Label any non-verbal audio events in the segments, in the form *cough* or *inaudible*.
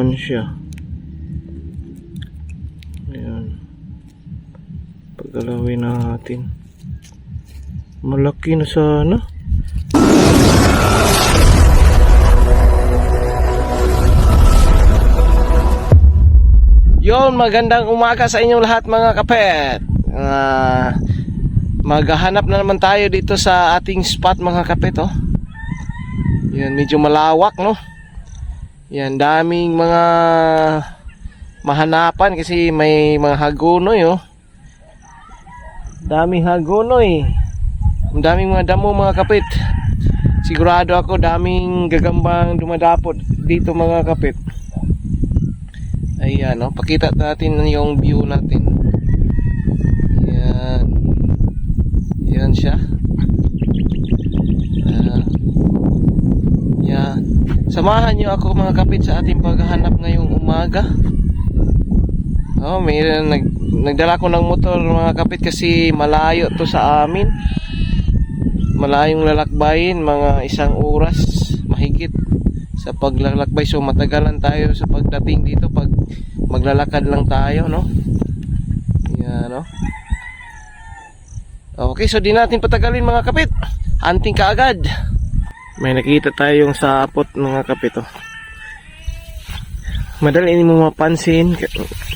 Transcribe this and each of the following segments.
Ano siya? Ayan. Paggalawin natin. Malaki na sana. Yon, magandang umaga sa inyong lahat mga kapet. Ah, maghahanap na naman tayo dito sa ating spot mga kapet, oh. Yan, medyo malawak, no? Yan, daming mga mahanapan kasi may mga hagonoy, oh. Daming hagonoy. Ang daming mga damo mga kapit. Sigurado ako daming gagambang dumadapot dito mga kapit. Ayan, no? Pakita natin yung view natin. Ayan. Ayan siya. Ah. Yan. Samahan niyo ako mga kapit sa ating paghahanap ngayong umaga. Oh, may nag, nagdala ko ng motor mga kapit kasi malayo to sa amin. Malayong lalakbayin, mga isang oras mahigit sa paglalakbay. So matagalan tayo sa pagdating dito pag maglalakad lang tayo, no? Yan, no? Okay, so di natin patagalin mga kapit. Anting kaagad. May nakita tayong sapot mga kapit, oh. Madali mo mapansin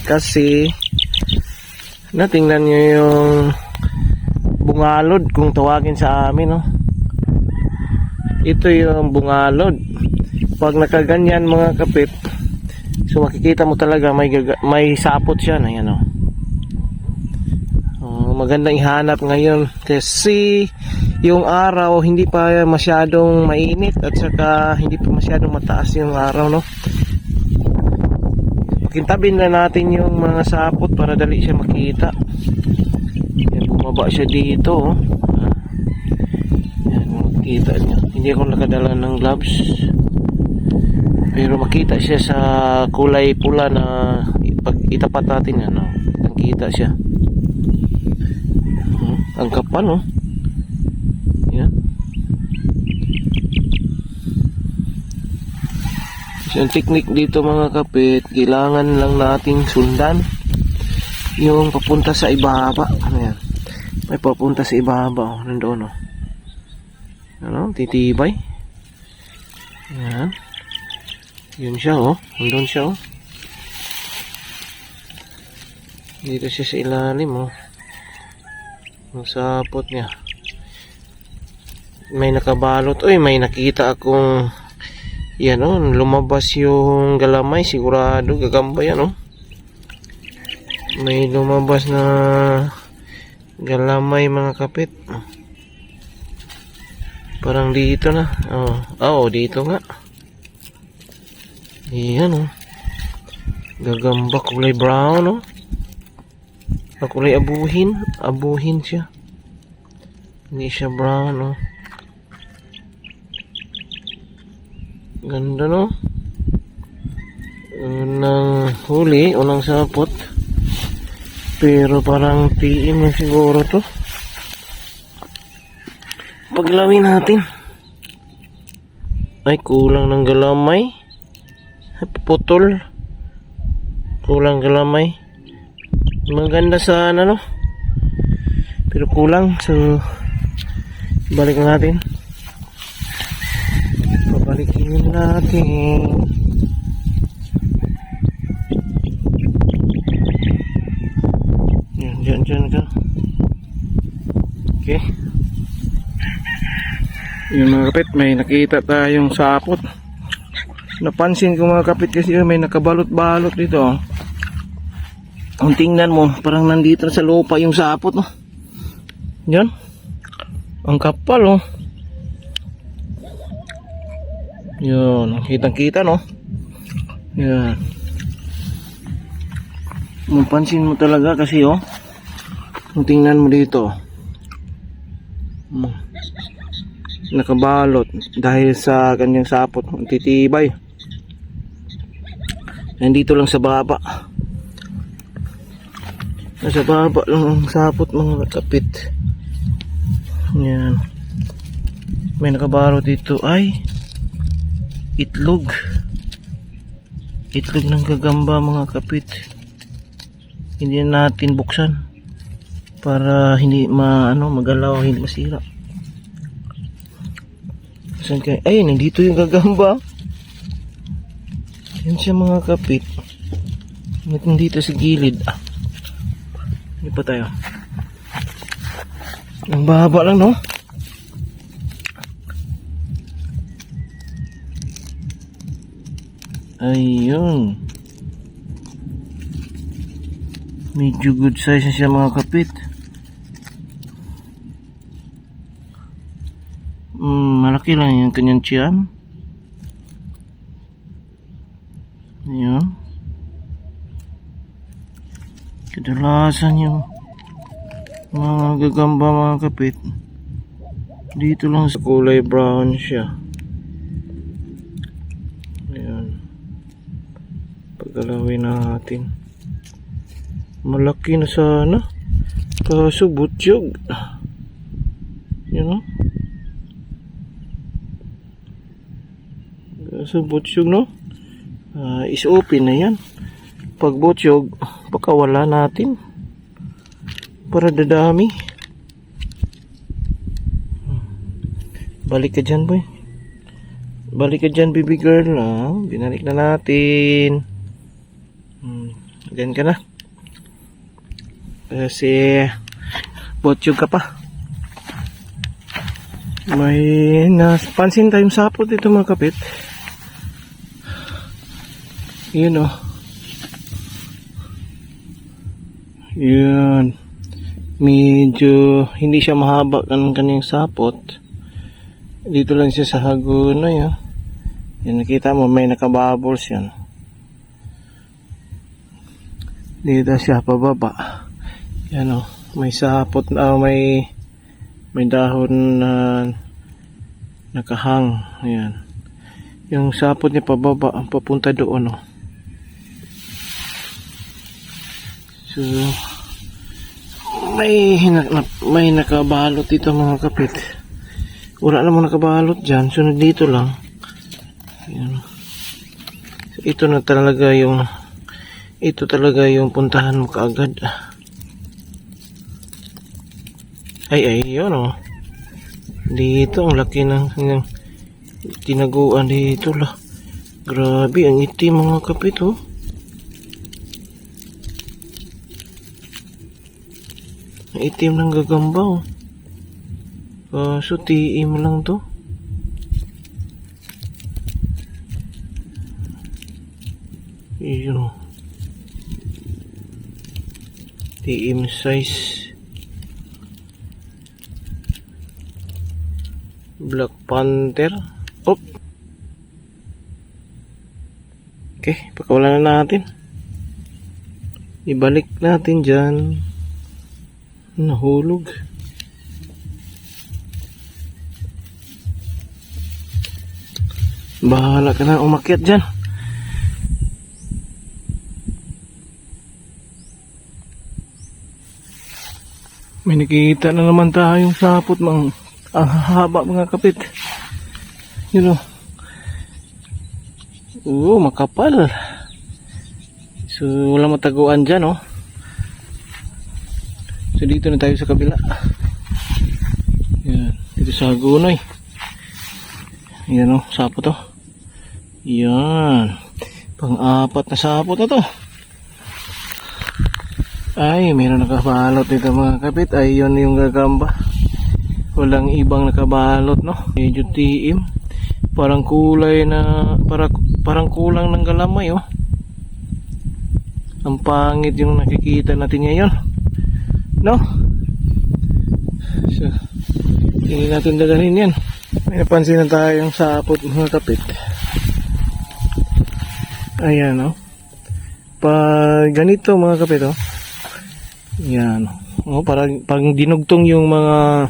kasi natingnan nyo yung bungalod kung tawagin sa amin, no? Ito yung bungalod. Pag nakaganyan mga kapit, so makikita mo talaga may may sapot siya na yan, oh. Oh, magandang ihanap ngayon kasi yung araw hindi pa masyadong mainit at saka hindi pa masyadong mataas yung araw no? Pakintabin na natin yung mga sapot para dali siya makita. Yan bumaba siya dito oh. Yan makita niya. Hindi ako nakadala ng gloves. Pero makita siya sa kulay pula na pag itapat natin yan oh. nakita siya. Ang kapal oh yan So, yung technique dito mga kapit, kailangan lang nating sundan yung papunta sa ibaba. Ano yan? May papunta sa ibaba. Oh, nandoon oh. Ano? Titibay. Yan. Yun siya oh. Nandun siya oh. Dito siya sa ilalim oh. Ang sapot niya. May nakabalot. Uy, may nakita akong yan o, lumabas yung galamay, sigurado gagamba yan o. May lumabas na galamay mga kapit. Parang dito na. Oh, oh dito nga. Yan o. Gagamba kulay brown o. Ah, kulay abuhin. Abuhin siya. Hindi siya brown o. Ganda no? Unang huli, unang sapot. Pero parang PM na siguro to. Paglawin natin. Ay, kulang ng galamay. Putol. Kulang galamay. Maganda sana no? Pero kulang. So, balik natin. Pabalikin natin. Yan, dyan, dyan ka. Okay. Yung mga kapit, may nakita tayong sapot. Napansin ko mga kapit kasi yun, may nakabalot-balot dito. oh. Kung tingnan mo, parang nandito na sa lupa yung sapot. No? Yan. Ang kapal oh. Yun, kitang kita no. Yan. Mapansin mo talaga kasi oh. Kung tingnan mo dito. Hmm. Nakabalot dahil sa kanyang sapot, titibay. Nandito lang sa baba. Nasa baba lang ang sapot mga kapit. Yan. May nakabalot dito ay itlog Itlog ng gagamba mga kapit. Hindi na natin buksan para hindi ma ano magalaw hindi masira. Saan kaya? Ay, nandito yung gagamba. Yan siya mga kapit. Nandito sa gilid. Ah. Hindi pa tayo. Ang baba lang, no? Ayun. Medyo good size na siya mga kapit. Mm, malaki lang yung kanyang tiyan. Ayan. Kadalasan yung mga gagamba mga kapit. Dito lang sa kulay brown siya. Ayan. Paggalawin natin. Malaki na sana. Kaso butyog. Yan o. Kaso butyog no. Ah, is open na yan. Pag butyog, pakawala natin. Para dadami. Balik ka dyan boy. Balik ka dyan baby girl. Ah, binalik na natin. Dyan ka na. Kasi botyog ka pa. May napansin tayong sapot dito mga kapit. Yun oh. Yun. Medyo hindi siya mahaba ng kanyang sapot. Dito lang siya sa haguna yun. Yan nakita mo may nakabubbles yan. Dito siya pababa. Yan oh. May sapot na may may dahon na nakahang. Ayan. Yung sapot niya pababa ang papunta doon oh. So, may, may nakabalot dito mga kapit. Wala namang nakabalot dyan. Sunod dito lang. Ayan. So, ito na talaga yung ito talaga yung puntahan mo kaagad. Ay, ay, yun oh. Dito, ang laki ng, ng tinaguan dito lah. Grabe, ang itim mga kapit oh. Itim ng gagamba oh. Kaso tiim lang to. Iyon oh. Tiim size. Black Panther. Op. Okay, pakawalan na natin. Ibalik natin dyan. Nahulog. Bahala ka na umakyat dyan. May nakikita na naman tayong sapot mang ang haba mga kapit. Yun o. Oo, makapal. So, wala mataguan dyan, oh. So, dito na tayo sa kabila. Yan. Dito sa Hagunay. Yan, oh. Sapo to. Yan. Pang-apat na sapot na to. Ay, meron nakabalot dito mga kapit. Ay, yun yung gagamba. Walang ibang nakabalot, no? Medyo tiim. Parang kulay na, para, parang kulang ng galamay, oh. Ang pangit yung nakikita natin ngayon. No? So, hindi natin dadalhin yan. May napansin na tayong sapot mga kapit. Ayan, no? Pag ganito mga kapit, oh. Yan. Oh, parang, parang dinugtong yung mga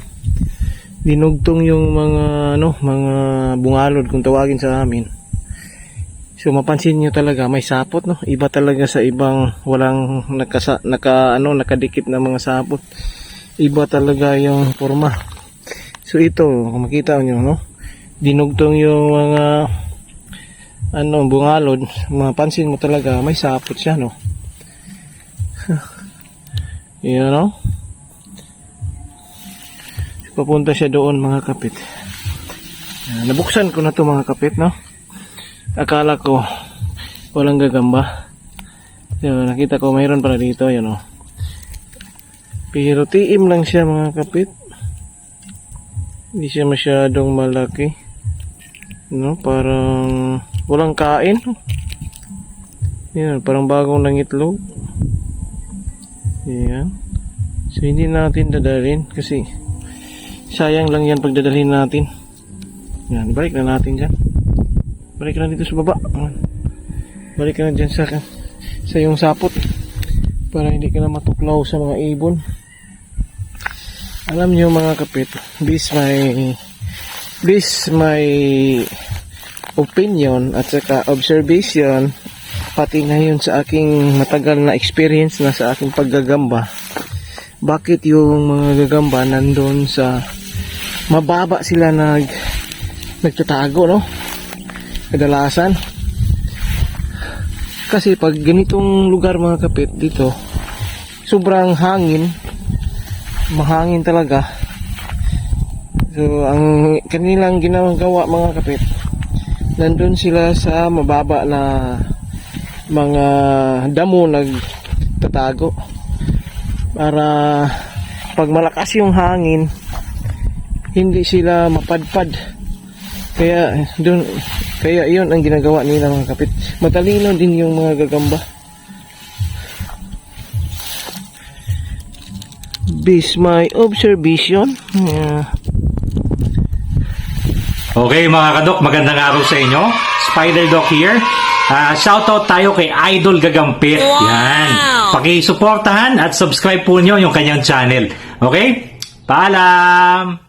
dinugtong yung mga ano, mga bungalod kung tawagin sa amin. So mapansin niyo talaga may sapot no. Iba talaga sa ibang walang nakasa, naka ano nakadikit na mga sapot. Iba talaga yung forma. So ito, kung makita niyo no, dinugtong yung mga ano, bungalod, mapansin mo talaga, may sapot siya, no? *laughs* Yan, no? Papunta siya doon, mga kapit. Yan, nabuksan ko na to mga kapit, no? Akala ko, walang gagamba. So, nakita ko, mayroon pala dito, yan, no? Pero tiim lang siya, mga kapit. Hindi siya masyadong malaki. No, parang walang kain. Yan, parang bagong nangitlog. Yan. So, hindi natin dadalhin kasi sayang lang yan pagdadalhin natin. Yan, balik na natin dyan. Balik na dito sa baba. Yan. Balik na dyan sa, sa yung sapot para hindi ka na matuklaw sa mga ibon. Alam nyo mga kapit, this my this my opinion at saka observation pati ngayon sa aking matagal na experience na sa aking paggagamba. Bakit yung mga gagamba nandun sa mababa sila nag nagtatago no? Kadalasan. Kasi pag ganitong lugar mga kapit dito sobrang hangin. Mahangin talaga. So ang kanilang ginagawa mga kapit nandun sila sa mababa na mga damo nagtatago para pag malakas yung hangin hindi sila mapadpad kaya dun kaya yun ang ginagawa nila mga kapit matalino din yung mga gagamba based my observation yeah. Okay mga kadok, magandang araw sa inyo. Spider Doc here. Ah, shoutout tayo kay Idol Gagampit. Yan. Pakisuportahan at subscribe po nyo yung kanyang channel. Okay? Paalam!